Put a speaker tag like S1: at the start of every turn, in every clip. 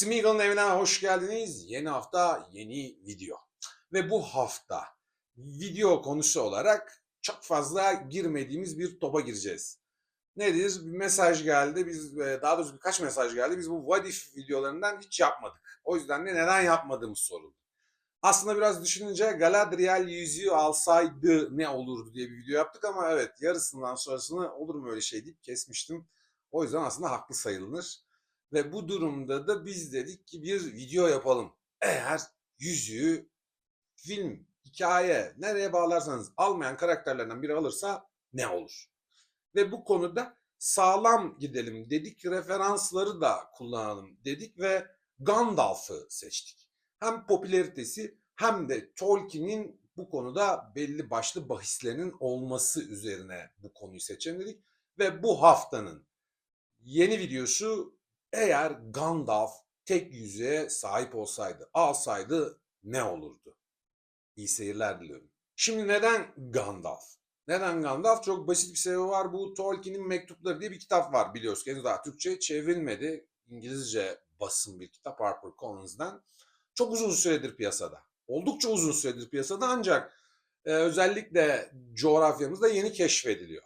S1: Smeagol'un evine hoş geldiniz. Yeni hafta yeni video. Ve bu hafta video konusu olarak çok fazla girmediğimiz bir topa gireceğiz. Nedir? Bir mesaj geldi. Biz e, daha doğrusu birkaç mesaj geldi. Biz bu what if videolarından hiç yapmadık. O yüzden de neden yapmadığımız soruldu. Aslında biraz düşününce Galadriel yüzüğü alsaydı ne olurdu diye bir video yaptık ama evet yarısından sonrasını olur mu öyle şey deyip kesmiştim. O yüzden aslında haklı sayılır. Ve bu durumda da biz dedik ki bir video yapalım. Eğer yüzüğü film, hikaye nereye bağlarsanız almayan karakterlerden biri alırsa ne olur? Ve bu konuda sağlam gidelim dedik. Referansları da kullanalım dedik ve Gandalf'ı seçtik. Hem popülaritesi hem de Tolkien'in bu konuda belli başlı bahislerinin olması üzerine bu konuyu seçelim dedik. Ve bu haftanın yeni videosu eğer Gandalf tek yüzüğe sahip olsaydı, alsaydı ne olurdu? İyi seyirler diliyorum. Şimdi neden Gandalf? Neden Gandalf? Çok basit bir sebebi var. Bu Tolkien'in Mektupları diye bir kitap var biliyorsunuz. Henüz daha Türkçe çevrilmedi. İngilizce basın bir kitap HarperCollins'dan. Çok uzun süredir piyasada. Oldukça uzun süredir piyasada ancak e, özellikle coğrafyamızda yeni keşfediliyor.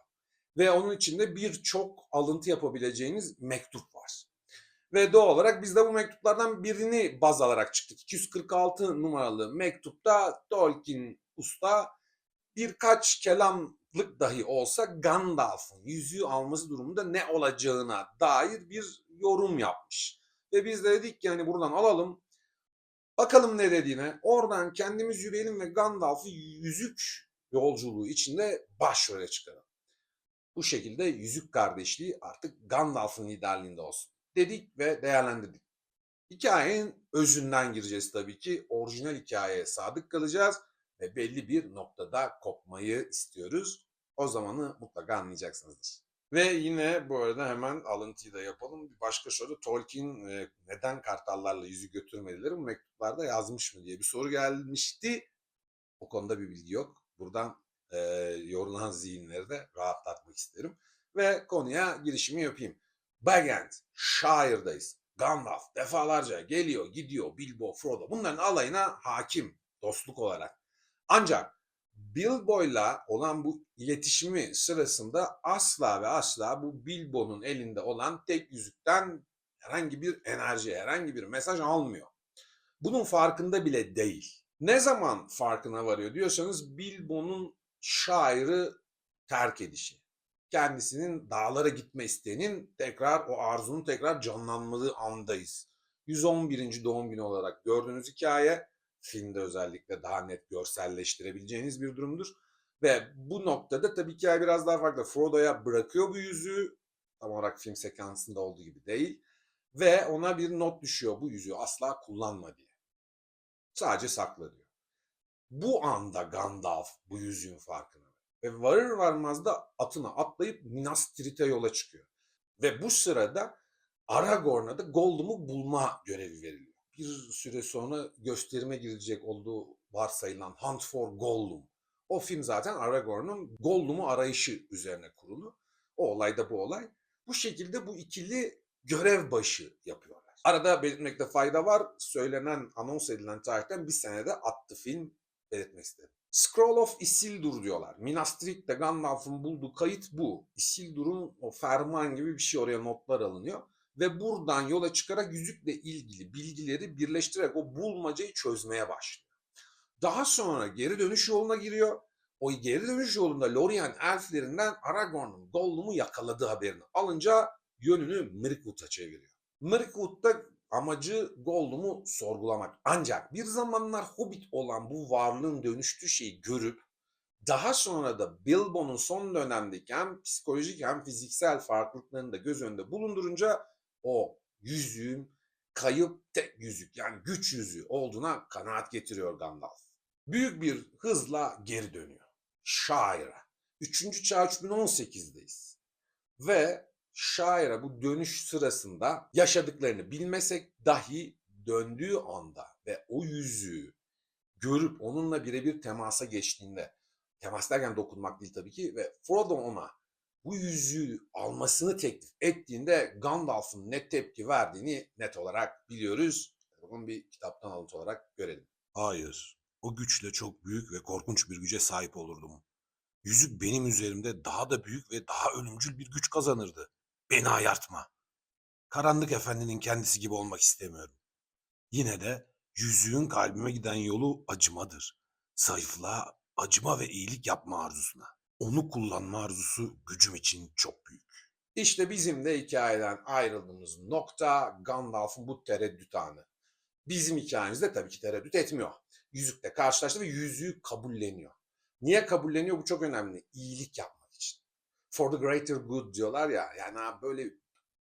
S1: Ve onun içinde birçok alıntı yapabileceğiniz mektup var. Ve doğal olarak biz de bu mektuplardan birini baz alarak çıktık. 246 numaralı mektupta Tolkien usta birkaç kelamlık dahi olsa Gandalf'ın yüzüğü alması durumunda ne olacağına dair bir yorum yapmış. Ve biz de dedik ki yani buradan alalım. Bakalım ne dediğine. Oradan kendimiz yürüyelim ve Gandalf'ı yüzük yolculuğu içinde başrole çıkaralım. Bu şekilde yüzük kardeşliği artık Gandalf'ın liderliğinde olsun dedik ve değerlendirdik. Hikayenin özünden gireceğiz tabii ki. Orijinal hikayeye sadık kalacağız ve belli bir noktada kopmayı istiyoruz. O zamanı mutlaka anlayacaksınızdır. Ve yine bu arada hemen alıntıyı da yapalım. Bir başka soru Tolkien e, neden kartallarla yüzü götürmediler bu mektuplarda yazmış mı diye bir soru gelmişti. O konuda bir bilgi yok. Buradan e, yorulan zihinleri de rahatlatmak isterim. Ve konuya girişimi yapayım. Bagend, Shire'dayız. Gandalf defalarca geliyor, gidiyor, Bilbo, Frodo bunların alayına hakim dostluk olarak. Ancak Bilbo'yla olan bu iletişimi sırasında asla ve asla bu Bilbo'nun elinde olan tek yüzükten herhangi bir enerji, herhangi bir mesaj almıyor. Bunun farkında bile değil. Ne zaman farkına varıyor diyorsanız Bilbo'nun şairi terk edişi kendisinin dağlara gitme isteğinin tekrar o arzunun tekrar canlanmadığı andayız. 111. doğum günü olarak gördüğünüz hikaye filmde özellikle daha net görselleştirebileceğiniz bir durumdur. Ve bu noktada tabii hikaye biraz daha farklı. Frodo'ya bırakıyor bu yüzüğü. Tam olarak film sekansında olduğu gibi değil. Ve ona bir not düşüyor bu yüzüğü asla kullanma diye. Sadece sakla diyor. Bu anda Gandalf bu yüzüğün farkına ve varır varmaz da atına atlayıp Minas Tirith'e yola çıkıyor. Ve bu sırada Aragorn'a da Gollum'u bulma görevi veriliyor. Bir süre sonra gösterime girecek olduğu varsayılan Hunt for Gollum. O film zaten Aragorn'un Gollum'u arayışı üzerine kurulu. O olay da bu olay. Bu şekilde bu ikili görev başı yapıyorlar. Arada belirtmekte fayda var. Söylenen, anons edilen tarihten bir senede attı film belirtmek istedim. Scroll of Isildur diyorlar. Minas Tirith'te Gandalf'ın bulduğu kayıt bu. Isildur'un o ferman gibi bir şey oraya notlar alınıyor. Ve buradan yola çıkarak yüzükle ilgili bilgileri birleştirerek o bulmacayı çözmeye başlıyor. Daha sonra geri dönüş yoluna giriyor. O geri dönüş yolunda Lorien elflerinden Aragorn'un Gollum'u yakaladığı haberini alınca yönünü Mirkwood'a çeviriyor. Mirkwood'da amacı Gollum'u sorgulamak. Ancak bir zamanlar Hobbit olan bu varlığın dönüştüğü şeyi görüp daha sonra da Bilbo'nun son dönemdeki hem psikolojik hem fiziksel farklılıklarını da göz önünde bulundurunca o yüzüğün kayıp tek yüzük yani güç yüzüğü olduğuna kanaat getiriyor Gandalf. Büyük bir hızla geri dönüyor. Shire'a. 3. çağ 3018'deyiz. Ve şaire bu dönüş sırasında yaşadıklarını bilmesek dahi döndüğü anda ve o yüzüğü görüp onunla birebir temasa geçtiğinde temas derken dokunmak değil tabii ki ve Frodo ona bu yüzüğü almasını teklif ettiğinde Gandalf'ın ne tepki verdiğini net olarak biliyoruz. Bunu bir kitaptan alıntı olarak görelim.
S2: Hayır. O güçle çok büyük ve korkunç bir güce sahip olurdum. Yüzük benim üzerimde daha da büyük ve daha ölümcül bir güç kazanırdı. Beni ayartma. Karanlık Efendi'nin kendisi gibi olmak istemiyorum. Yine de yüzüğün kalbime giden yolu acımadır. Zayıflığa, acıma ve iyilik yapma arzusuna. Onu kullanma arzusu gücüm için çok büyük.
S1: İşte bizim de hikayeden ayrıldığımız nokta Gandalf'ın bu tereddüt anı. Bizim hikayemizde tabii ki tereddüt etmiyor. Yüzükle karşılaştı ve yüzüğü kabulleniyor. Niye kabulleniyor? Bu çok önemli. İyilik yapmak için. For the greater good diyorlar ya. Yani böyle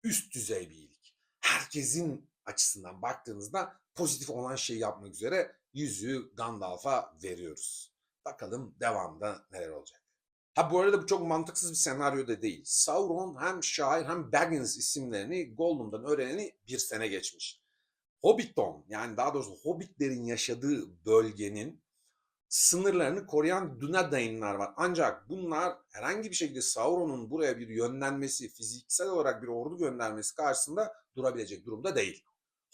S1: üst düzey bir iyilik. Herkesin açısından baktığınızda pozitif olan şeyi yapmak üzere yüzüğü Gandalf'a veriyoruz. Bakalım devamında neler olacak. Ha bu arada bu çok mantıksız bir senaryo da değil. Sauron hem şair hem Baggins isimlerini Gollum'dan öğreneni bir sene geçmiş. Hobbiton yani daha doğrusu Hobbitlerin yaşadığı bölgenin sınırlarını koruyan Dunedain'ler var. Ancak bunlar herhangi bir şekilde Sauron'un buraya bir yönlenmesi, fiziksel olarak bir ordu göndermesi karşısında durabilecek durumda değil.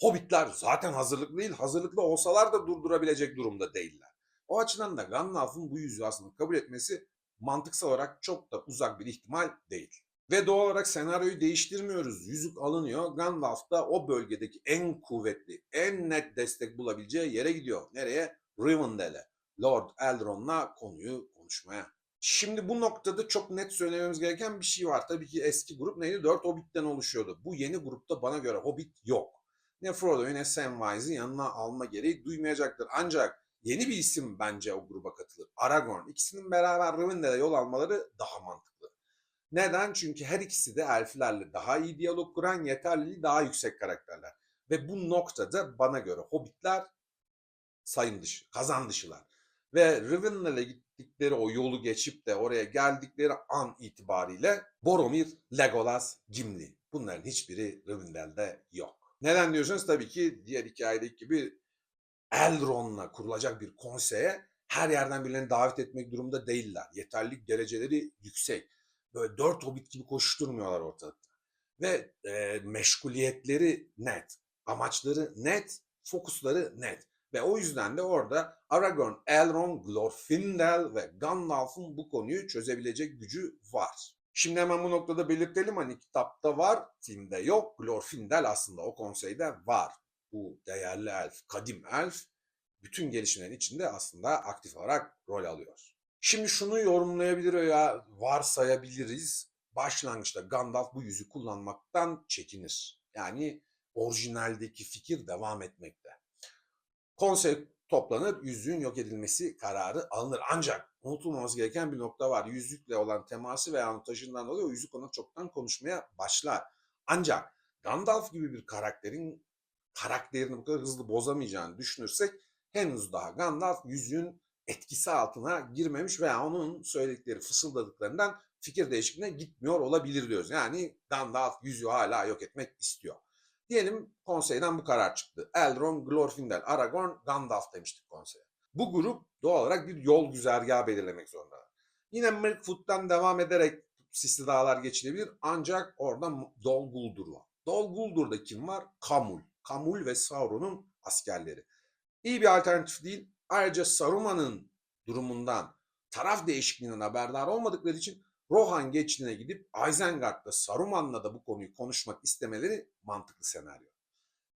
S1: Hobbitler zaten hazırlıklı değil, hazırlıklı olsalar da durdurabilecek durumda değiller. O açıdan da Gandalf'ın bu yüzüğü aslında kabul etmesi mantıksal olarak çok da uzak bir ihtimal değil. Ve doğal olarak senaryoyu değiştirmiyoruz. Yüzük alınıyor. Gandalf da o bölgedeki en kuvvetli, en net destek bulabileceği yere gidiyor. Nereye? Rivendell'e. Lord Elrond'la konuyu konuşmaya. Şimdi bu noktada çok net söylememiz gereken bir şey var. Tabii ki eski grup neydi? Dört Hobbit'ten oluşuyordu. Bu yeni grupta bana göre Hobbit yok. Ne Frodo'yu ne Samwise'i yanına alma gereği duymayacaktır. Ancak yeni bir isim bence o gruba katılır. Aragorn. İkisinin beraber Rivendell'e yol almaları daha mantıklı. Neden? Çünkü her ikisi de elflerle daha iyi diyalog kuran, yeterliliği daha yüksek karakterler. Ve bu noktada bana göre Hobbitler sayım dışı, kazan dışılar. Ve Rivendell'e gittikleri o yolu geçip de oraya geldikleri an itibariyle Boromir, Legolas, Gimli. Bunların hiçbiri Rivendell'de yok. Neden diyorsanız tabii ki diğer hikayedeki gibi Elrond'la kurulacak bir konseye her yerden birilerini davet etmek durumunda değiller. Yeterlilik dereceleri yüksek. Böyle dört hobbit gibi koşturmuyorlar ortalıkta. Ve e, meşguliyetleri net. Amaçları net, fokusları net. Ve o yüzden de orada Aragorn, Elrond, Glorfindel ve Gandalf'ın bu konuyu çözebilecek gücü var. Şimdi hemen bu noktada belirtelim hani kitapta var, filmde yok. Glorfindel aslında o konseyde var. Bu değerli elf, kadim elf bütün gelişimlerin içinde aslında aktif olarak rol alıyor. Şimdi şunu yorumlayabilir veya varsayabiliriz. Başlangıçta Gandalf bu yüzü kullanmaktan çekinir. Yani orijinaldeki fikir devam etmekte. Konsey toplanır, yüzüğün yok edilmesi kararı alınır. Ancak unutulmaması gereken bir nokta var. Yüzükle olan teması veya antajından dolayı o yüzük ona çoktan konuşmaya başlar. Ancak Gandalf gibi bir karakterin karakterini bu kadar hızlı bozamayacağını düşünürsek henüz daha Gandalf yüzüğün etkisi altına girmemiş veya onun söyledikleri fısıldadıklarından fikir değişikliğine gitmiyor olabilir diyoruz. Yani Gandalf yüzüğü hala yok etmek istiyor. Diyelim konseyden bu karar çıktı. Elrond, Glorfindel, Aragorn, Gandalf demiştik konseye. Bu grup doğal olarak bir yol güzergahı belirlemek zorunda. Yine Mirkwood'dan devam ederek Sisli Dağlar geçilebilir ancak orada Dol Guldur var. Dol Guldur'da kim var? Kamul. Kamul ve Sauron'un askerleri. İyi bir alternatif değil. Ayrıca Saruman'ın durumundan, taraf değişikliğinden haberdar olmadıkları için Rohan geçtiğine gidip Isengard'da Saruman'la da bu konuyu konuşmak istemeleri mantıklı senaryo.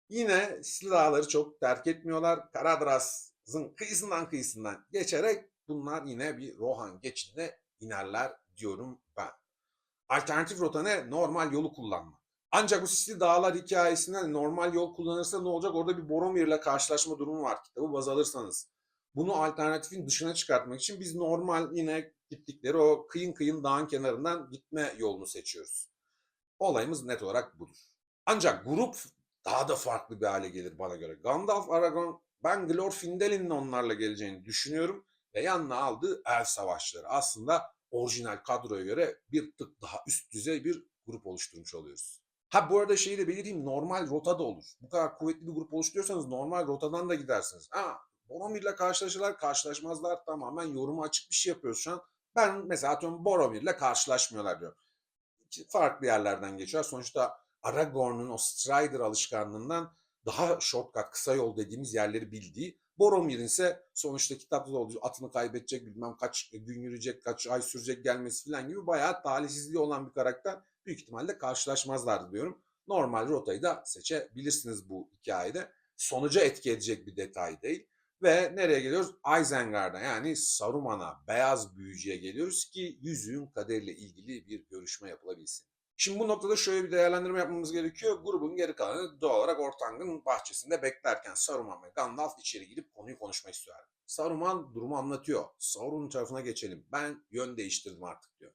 S1: Yine silahları çok terk etmiyorlar. Karadras'ın kıyısından kıyısından geçerek bunlar yine bir Rohan geçidine inerler diyorum ben. Alternatif rota ne? Normal yolu kullanmak. Ancak bu Sisli Dağlar hikayesinde normal yol kullanırsa ne olacak? Orada bir Boromir'le karşılaşma durumu var kitabı baz alırsanız. Bunu alternatifin dışına çıkartmak için biz normal yine gittikleri o kıyın kıyın dağın kenarından gitme yolunu seçiyoruz. Olayımız net olarak budur. Ancak grup daha da farklı bir hale gelir bana göre. Gandalf, Aragorn, ben Glorfindel'in de onlarla geleceğini düşünüyorum ve yanına aldığı elf savaşçıları. Aslında orijinal kadroya göre bir tık daha üst düzey bir grup oluşturmuş oluyoruz. Ha bu arada şeyi de belirteyim normal rota da olur. Bu kadar kuvvetli bir grup oluşturuyorsanız normal rotadan da gidersiniz. Ha Boromir'le karşılaşırlar, karşılaşmazlar tamamen yoruma açık bir şey yapıyoruz şu an. Ben mesela atıyorum Boromir'le karşılaşmıyorlar diyorum. İki farklı yerlerden geçiyor. Sonuçta Aragorn'un o Strider alışkanlığından daha shortcut, kısa yol dediğimiz yerleri bildiği. Boromir'in ise sonuçta kitapta da olduğu atını kaybedecek, bilmem kaç gün yürüyecek, kaç ay sürecek gelmesi falan gibi bayağı talihsizliği olan bir karakter. Büyük ihtimalle karşılaşmazlardı diyorum. Normal rotayı da seçebilirsiniz bu hikayede. Sonuca etki edecek bir detay değil. Ve nereye geliyoruz? Isengard'a yani Saruman'a, beyaz büyücüye geliyoruz ki yüzüğün kaderiyle ilgili bir görüşme yapılabilsin. Şimdi bu noktada şöyle bir değerlendirme yapmamız gerekiyor. Grubun geri kalanı doğal olarak Ortang'ın bahçesinde beklerken Saruman ve Gandalf içeri girip konuyu konuşmak istiyorlar. Saruman durumu anlatıyor. Sauron'un tarafına geçelim. Ben yön değiştirdim artık diyor.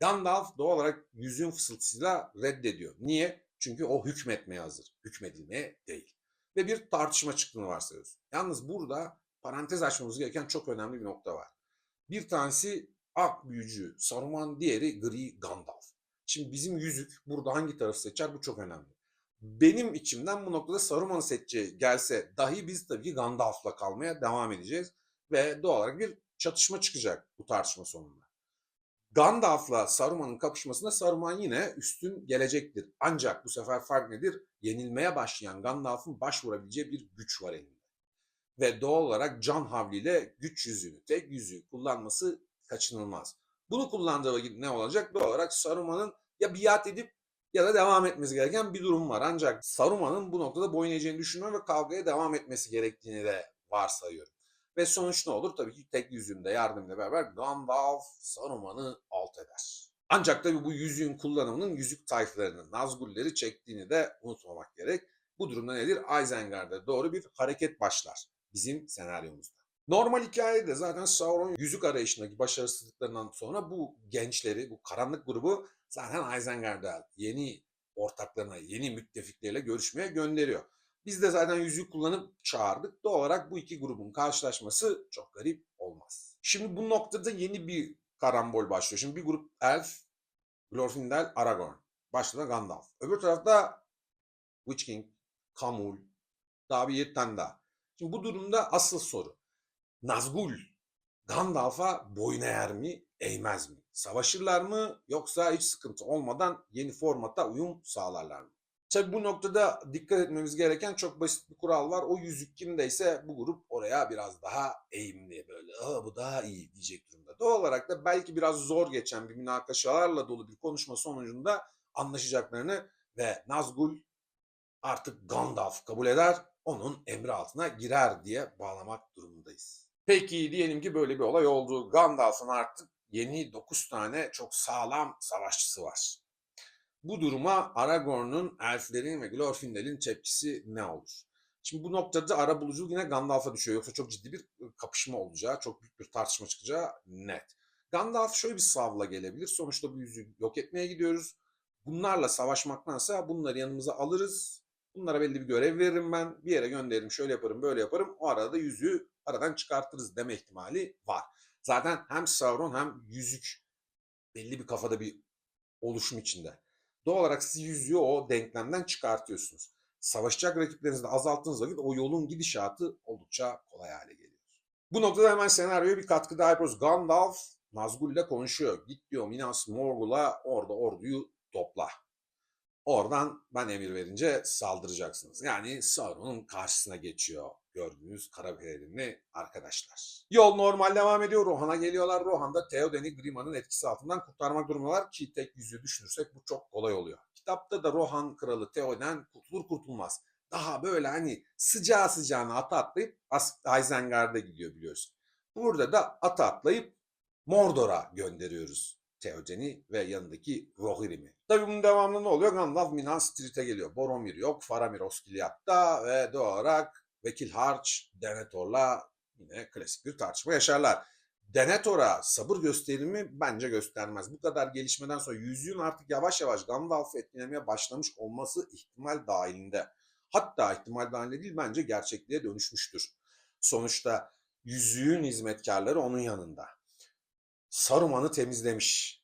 S1: Gandalf doğal olarak yüzüğün fısıltısıyla reddediyor. Niye? Çünkü o hükmetmeye hazır. Hükmedilmeye değil. Ve bir tartışma çıktığını varsayıyoruz. Yalnız burada parantez açmamız gereken çok önemli bir nokta var. Bir tanesi ak büyücü Saruman, diğeri gri Gandalf. Şimdi bizim yüzük burada hangi tarafı seçer bu çok önemli. Benim içimden bu noktada Saruman'ı seçeceği gelse dahi biz tabii ki Gandalf'la kalmaya devam edeceğiz. Ve doğal olarak bir çatışma çıkacak bu tartışma sonunda. Gandalf'la Saruman'ın kapışmasında Saruman yine üstün gelecektir. Ancak bu sefer fark nedir? Yenilmeye başlayan Gandalf'ın başvurabileceği bir güç var elinde. Ve doğal olarak can havliyle güç yüzüğünü, tek yüzüğü kullanması kaçınılmaz. Bunu kullandığı vakit ne olacak? Doğal olarak Saruman'ın ya biat edip ya da devam etmesi gereken bir durum var. Ancak Saruman'ın bu noktada boyun eğeceğini düşünüyorum ve kavgaya devam etmesi gerektiğini de varsayıyorum. Ve sonuç ne olur? Tabii ki tek yüzüğünde yardımıyla beraber Gandalf Saruman'ı alt eder. Ancak tabii bu yüzüğün kullanımının yüzük tayflarını, Nazgulleri çektiğini de unutmamak gerek. Bu durumda nedir? Isengard'a doğru bir hareket başlar bizim senaryomuzda. Normal hikayede zaten Sauron yüzük arayışındaki başarısızlıklarından sonra bu gençleri, bu karanlık grubu zaten Isengard'a yeni ortaklarına, yeni müttefikleriyle görüşmeye gönderiyor. Biz de zaten yüzüğü kullanıp çağırdık. Doğal olarak bu iki grubun karşılaşması çok garip olmaz. Şimdi bu noktada yeni bir karambol başlıyor. Şimdi bir grup Elf, Glorfindel, Aragorn. Başta da Gandalf. Öbür tarafta Witch King, Kamul, daha bir yedi daha. Şimdi bu durumda asıl soru. Nazgul Gandalf'a boyun eğer mi, eğmez mi? Savaşırlar mı yoksa hiç sıkıntı olmadan yeni formata uyum sağlarlar mı? Tabi bu noktada dikkat etmemiz gereken çok basit bir kural var. O yüzük kimdeyse bu grup oraya biraz daha eğimli böyle Aa, bu daha iyi diyecek durumda. Doğal olarak da belki biraz zor geçen bir münakaşalarla dolu bir konuşma sonucunda anlaşacaklarını ve Nazgul artık Gandalf kabul eder, onun emri altına girer diye bağlamak durumundayız. Peki diyelim ki böyle bir olay oldu. Gandalf'ın artık yeni 9 tane çok sağlam savaşçısı var. Bu duruma Aragorn'un, elflerin ve Glorfindel'in tepkisi ne olur? Şimdi bu noktada ara buluculuk yine Gandalf'a düşüyor. Yoksa çok ciddi bir kapışma olacağı, çok büyük bir tartışma çıkacağı net. Gandalf şöyle bir savla gelebilir. Sonuçta bu yüzüğü yok etmeye gidiyoruz. Bunlarla savaşmaktansa bunları yanımıza alırız. Bunlara belli bir görev veririm ben. Bir yere gönderirim, şöyle yaparım, böyle yaparım. O arada yüzüğü aradan çıkartırız deme ihtimali var. Zaten hem Sauron hem yüzük belli bir kafada bir oluşum içinde. Doğal olarak siz yüzüğü o denklemden çıkartıyorsunuz. Savaşacak rakiplerinizi de azalttığınız vakit o yolun gidişatı oldukça kolay hale geliyor. Bu noktada hemen senaryoya bir katkı daha yapıyoruz. Gandalf Nazgul ile konuşuyor. Git diyor Minas Morgul'a orada orduyu topla. Oradan ben emir verince saldıracaksınız. Yani Sauron'un karşısına geçiyor gördüğünüz kara pelerinli arkadaşlar. Yol normal devam ediyor. Rohan'a geliyorlar. Rohan'da Theoden'i Grima'nın etkisi altından kurtarmak durumundalar ki tek yüzüğü düşünürsek bu çok kolay oluyor. Kitapta da Rohan kralı Theoden kurtulur kurtulmaz. Daha böyle hani sıcağı sıcağına ata atlayıp Isengard'a gidiyor biliyorsun. Burada da ata atlayıp Mordor'a gönderiyoruz. Theoden'i ve yanındaki Rohirrim'i. Tabii bunun devamında ne oluyor? Gandalf Minas Tirith'e geliyor. Boromir yok, Faramir Osgiliath'ta ve doğal olarak Vekil Harç, Denethor'la yine klasik bir tartışma yaşarlar. Denethor'a sabır gösterir mi? Bence göstermez. Bu kadar gelişmeden sonra yüzüğün artık yavaş yavaş Gandalf'ı etkilemeye başlamış olması ihtimal dahilinde. Hatta ihtimal dahilinde değil bence gerçekliğe dönüşmüştür. Sonuçta yüzüğün hizmetkarları onun yanında. Saruman'ı temizlemiş.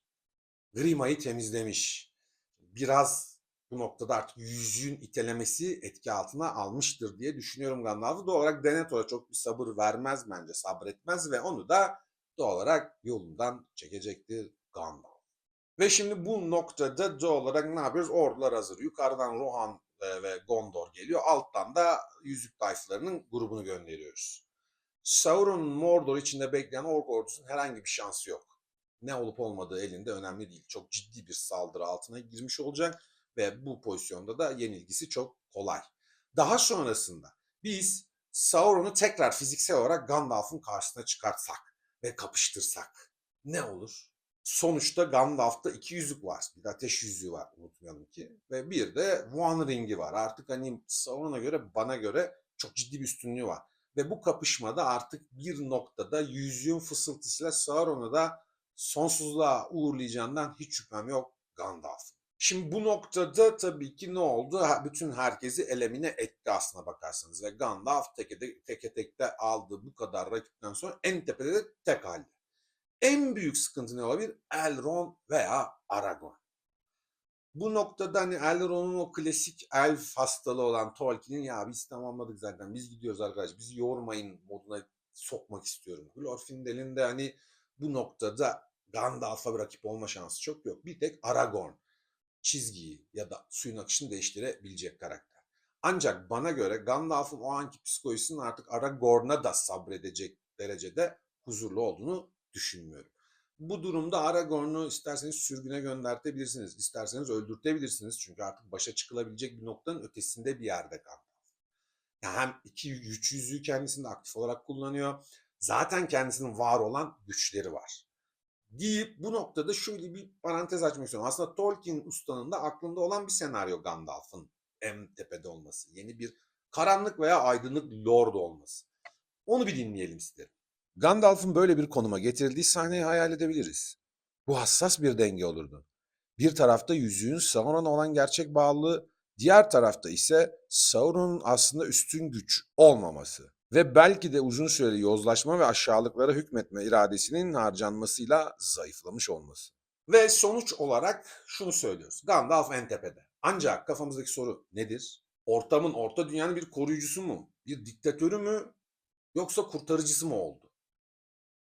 S1: Grima'yı temizlemiş. Biraz bu noktada artık yüzüğün itelemesi etki altına almıştır diye düşünüyorum Gandalf'ı. Doğal olarak Denethor'a çok bir sabır vermez bence, sabretmez ve onu da doğal olarak yolundan çekecektir Gandalf. Ve şimdi bu noktada doğal olarak ne yapıyoruz? Ordular hazır. Yukarıdan Rohan e, ve Gondor geliyor. Alttan da Yüzük Tayflarının grubunu gönderiyoruz. Sauron'un Mordor içinde bekleyen ork ordusunun herhangi bir şansı yok. Ne olup olmadığı elinde önemli değil. Çok ciddi bir saldırı altına girmiş olacak ve bu pozisyonda da yenilgisi çok kolay. Daha sonrasında biz Sauron'u tekrar fiziksel olarak Gandalf'ın karşısına çıkartsak ve kapıştırsak ne olur? Sonuçta Gandalf'ta iki yüzük var. Bir de ateş yüzüğü var unutmayalım ki. Ve bir de One Ring'i var. Artık hani Sauron'a göre bana göre çok ciddi bir üstünlüğü var. Ve bu kapışmada artık bir noktada yüzüğün fısıltısıyla Sauron'u da sonsuzluğa uğurlayacağından hiç şüphem yok Gandalf. Şimdi bu noktada tabii ki ne oldu? Bütün herkesi elemine etti aslına bakarsanız. Ve Gandalf teke, te- teke tekte aldığı bu kadar rakipten sonra en tepede de tek halde. En büyük sıkıntı ne olabilir? Elrond veya Aragorn. Bu noktada hani Elrond'un o klasik elf hastalığı olan Tolkien'in ya biz tamamladık zaten biz gidiyoruz arkadaş bizi yormayın moduna sokmak istiyorum. Glorfindel'in de hani bu noktada Gandalf'a bir rakip olma şansı çok yok. Bir tek Aragorn çizgiyi ya da suyun akışını değiştirebilecek karakter. Ancak bana göre Gandalf'ın o anki psikolojisinin artık Aragorn'a da sabredecek derecede huzurlu olduğunu düşünmüyorum. Bu durumda Aragorn'u isterseniz sürgüne göndertebilirsiniz, isterseniz öldürtebilirsiniz. Çünkü artık başa çıkılabilecek bir noktanın ötesinde bir yerde Gandalf. Yani hem iki güç yüzüğü kendisinde aktif olarak kullanıyor. Zaten kendisinin var olan güçleri var deyip bu noktada şöyle bir parantez açmak istiyorum. Aslında Tolkien ustanın da aklında olan bir senaryo Gandalf'ın en tepede olması. Yeni bir karanlık veya aydınlık lord olması. Onu bir dinleyelim isterim.
S2: Gandalf'ın böyle bir konuma getirildiği sahneyi hayal edebiliriz. Bu hassas bir denge olurdu. Bir tarafta yüzüğün Sauron'a olan gerçek bağlılığı, diğer tarafta ise Sauron'un aslında üstün güç olmaması ve belki de uzun süreli yozlaşma ve aşağılıklara hükmetme iradesinin harcanmasıyla zayıflamış olması.
S1: Ve sonuç olarak şunu söylüyoruz. Gandalf en tepede. Ancak kafamızdaki soru nedir? Ortamın, orta dünyanın bir koruyucusu mu? Bir diktatörü mü? Yoksa kurtarıcısı mı oldu?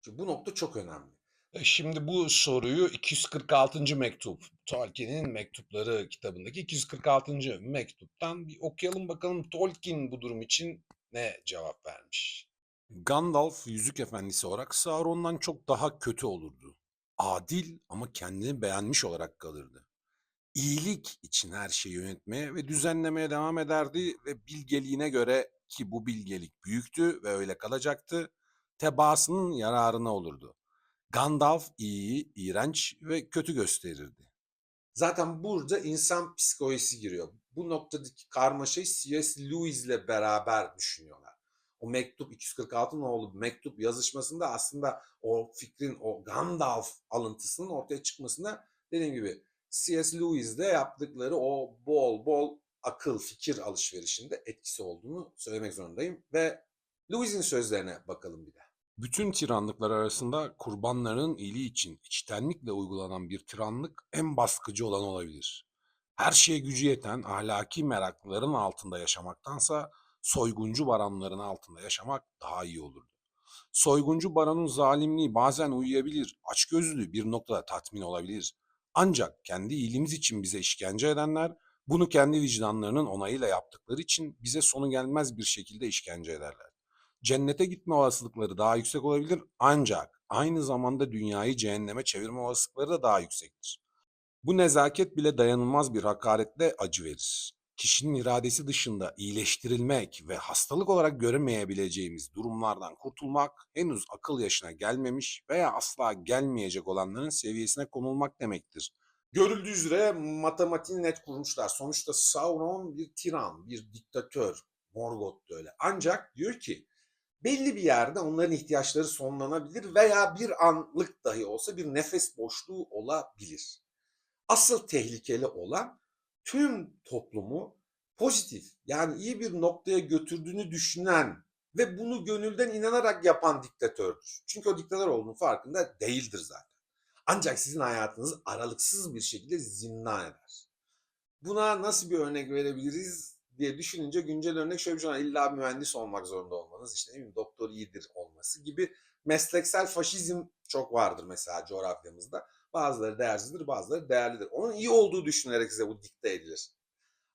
S1: Şimdi bu nokta çok önemli.
S3: E, Şimdi bu soruyu 246. mektup, Tolkien'in mektupları kitabındaki 246. mektuptan bir okuyalım bakalım Tolkien bu durum için ne cevap vermiş.
S2: Gandalf Yüzük Efendisi olarak Sauron'dan çok daha kötü olurdu. Adil ama kendini beğenmiş olarak kalırdı. İyilik için her şeyi yönetmeye ve düzenlemeye devam ederdi ve bilgeliğine göre ki bu bilgelik büyüktü ve öyle kalacaktı, tebaasının yararına olurdu. Gandalf iyiyi iğrenç ve kötü gösterirdi.
S1: Zaten burada insan psikolojisi giriyor. Bu noktadaki karmaşayı C.S. Lewis ile beraber düşünüyorlar. O mektup 246 oğlu mektup yazışmasında aslında o fikrin o Gandalf alıntısının ortaya çıkmasında dediğim gibi C.S. Lewis'de yaptıkları o bol bol akıl fikir alışverişinde etkisi olduğunu söylemek zorundayım ve Lewis'in sözlerine bakalım bir de.
S2: Bütün tiranlıklar arasında kurbanların iyiliği için içtenlikle uygulanan bir tiranlık en baskıcı olan olabilir. Her şeye gücü yeten ahlaki meraklıların altında yaşamaktansa soyguncu baronların altında yaşamak daha iyi olurdu. Soyguncu baronun zalimliği bazen uyuyabilir, açgözlülüğü bir noktada tatmin olabilir. Ancak kendi iyiliğimiz için bize işkence edenler bunu kendi vicdanlarının onayıyla yaptıkları için bize sonu gelmez bir şekilde işkence ederler. Cennete gitme olasılıkları daha yüksek olabilir ancak aynı zamanda dünyayı cehenneme çevirme olasılıkları da daha yüksektir. Bu nezaket bile dayanılmaz bir hakaretle acı verir. Kişinin iradesi dışında iyileştirilmek ve hastalık olarak göremeyebileceğimiz durumlardan kurtulmak henüz akıl yaşına gelmemiş veya asla gelmeyecek olanların seviyesine konulmak demektir.
S1: Görüldüğü üzere matematiği net kurmuşlar. Sonuçta Sauron bir tiran, bir diktatör. Morgoth da öyle. Ancak diyor ki belli bir yerde onların ihtiyaçları sonlanabilir veya bir anlık dahi olsa bir nefes boşluğu olabilir. Asıl tehlikeli olan tüm toplumu pozitif yani iyi bir noktaya götürdüğünü düşünen ve bunu gönülden inanarak yapan diktatördür. Çünkü o diktatör olduğunun farkında değildir zaten. Ancak sizin hayatınızı aralıksız bir şekilde zindan eder. Buna nasıl bir örnek verebiliriz diye düşününce güncel örnek şöyle bir şey var. İlla mühendis olmak zorunda olmanız, işte ne bileyim doktor iyidir olması gibi mesleksel faşizm çok vardır mesela coğrafyamızda. Bazıları değersizdir, bazıları değerlidir. Onun iyi olduğu düşünülerek size bu dikte edilir.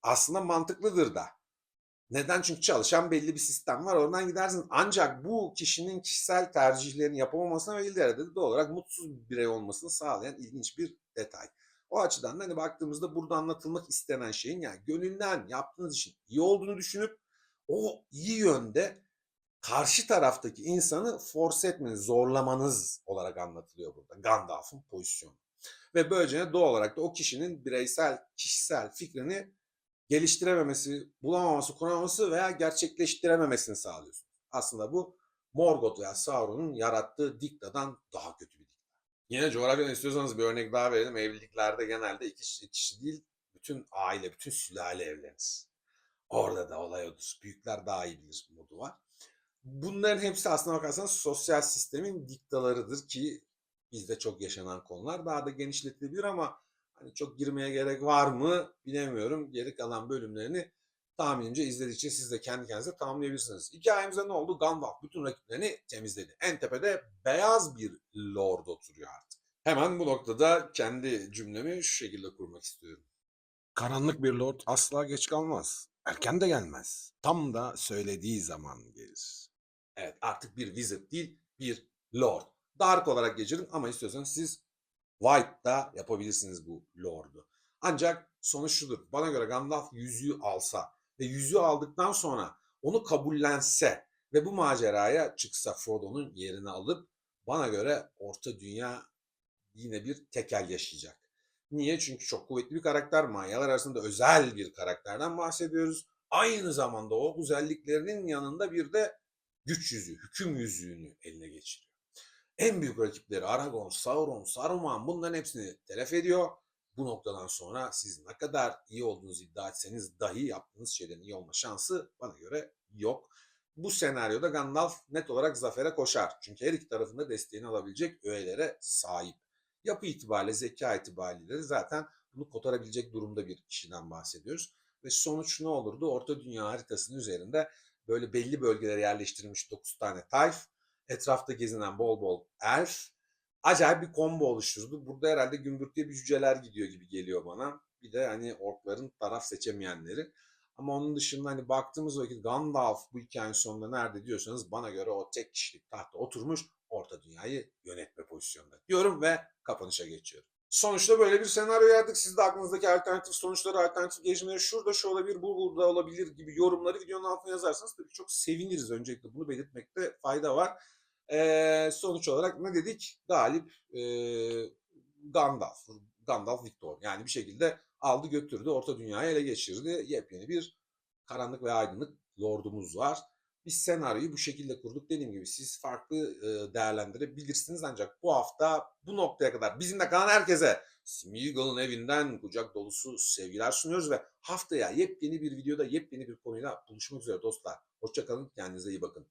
S1: Aslında mantıklıdır da. Neden? Çünkü çalışan belli bir sistem var. Oradan gidersin. Ancak bu kişinin kişisel tercihlerini yapamamasına ve ileride de doğal olarak mutsuz bir birey olmasını sağlayan ilginç bir detay. O açıdan da hani baktığımızda burada anlatılmak istenen şeyin yani gönülden yaptığınız işin iyi olduğunu düşünüp o iyi yönde karşı taraftaki insanı force etmeniz, zorlamanız olarak anlatılıyor burada. Gandalf'ın pozisyonu. Ve böylece doğal olarak da o kişinin bireysel, kişisel fikrini geliştirememesi, bulamaması, kuramaması veya gerçekleştirememesini sağlıyorsunuz. Aslında bu Morgoth veya Sauron'un yarattığı diktadan daha kötü bir dikta. Yine coğrafyadan istiyorsanız bir örnek daha verelim. Evliliklerde genelde iki kişi, kişi değil, bütün aile, bütün sülale evlenir. Orada da olay odur. Büyükler daha iyi bilir modu var. Bunların hepsi aslına bakarsanız sosyal sistemin diktalarıdır ki bizde çok yaşanan konular. Daha da genişletilebilir ama hani çok girmeye gerek var mı bilemiyorum. Geri kalan bölümlerini tahminimce izledikçe siz de kendi kendinize tamamlayabilirsiniz. Hikayemizde ne oldu? Gandalf bütün rakiplerini temizledi. En tepede beyaz bir lord oturuyor artık. Hemen bu noktada kendi cümlemi şu şekilde kurmak istiyorum.
S2: Karanlık bir lord asla geç kalmaz. Erken de gelmez. Tam da söylediği zaman gelir.
S1: Evet artık bir wizard değil bir lord. Dark olarak geçirin ama istiyorsanız siz white da yapabilirsiniz bu lord'u. Ancak sonuç şudur. Bana göre Gandalf yüzüğü alsa ve yüzüğü aldıktan sonra onu kabullense ve bu maceraya çıksa Frodo'nun yerini alıp bana göre Orta Dünya yine bir tekel yaşayacak. Niye? Çünkü çok kuvvetli bir karakter. Manyalar arasında özel bir karakterden bahsediyoruz. Aynı zamanda o özelliklerinin yanında bir de güç yüzüğü, hüküm yüzüğünü eline geçiriyor. En büyük rakipleri Aragorn, Sauron, Saruman bunların hepsini telef ediyor. Bu noktadan sonra siz ne kadar iyi olduğunuzu iddia etseniz dahi yaptığınız şeylerin iyi olma şansı bana göre yok. Bu senaryoda Gandalf net olarak zafere koşar. Çünkü her iki tarafında desteğini alabilecek öğelere sahip. Yapı itibariyle, zeka itibariyle zaten bunu kotarabilecek durumda bir kişiden bahsediyoruz. Ve sonuç ne olurdu? Orta Dünya haritasının üzerinde böyle belli bölgelere yerleştirilmiş 9 tane tayf, etrafta gezinen bol bol elf, acayip bir combo oluşturdu. Burada herhalde gümbürtüye bir cüceler gidiyor gibi geliyor bana. Bir de hani orkların taraf seçemeyenleri. Ama onun dışında hani baktığımız vakit Gandalf bu hikayenin sonunda nerede diyorsanız bana göre o tek kişilik tahta oturmuş Orta Dünya'yı yönetme pozisyonunda diyorum ve kapanışa geçiyorum. Sonuçta böyle bir senaryo yazdık. Siz de aklınızdaki alternatif sonuçları, alternatif gelişmeleri şurada şu olabilir, bu burada olabilir gibi yorumları videonun altına yazarsanız tabii çok seviniriz. Öncelikle bunu belirtmekte fayda var. Ee, sonuç olarak ne dedik? Galip e, Gandalf. Gandalf Victor. Yani bir şekilde aldı götürdü. Orta dünyayı ele geçirdi. Yepyeni bir karanlık ve aydınlık lordumuz var. Biz senaryoyu bu şekilde kurduk. Dediğim gibi siz farklı e, değerlendirebilirsiniz ancak bu hafta bu noktaya kadar bizimle kalan herkese Smeagol'un evinden kucak dolusu sevgiler sunuyoruz ve haftaya yepyeni bir videoda yepyeni bir konuyla buluşmak üzere dostlar. Hoşçakalın, kendinize iyi bakın.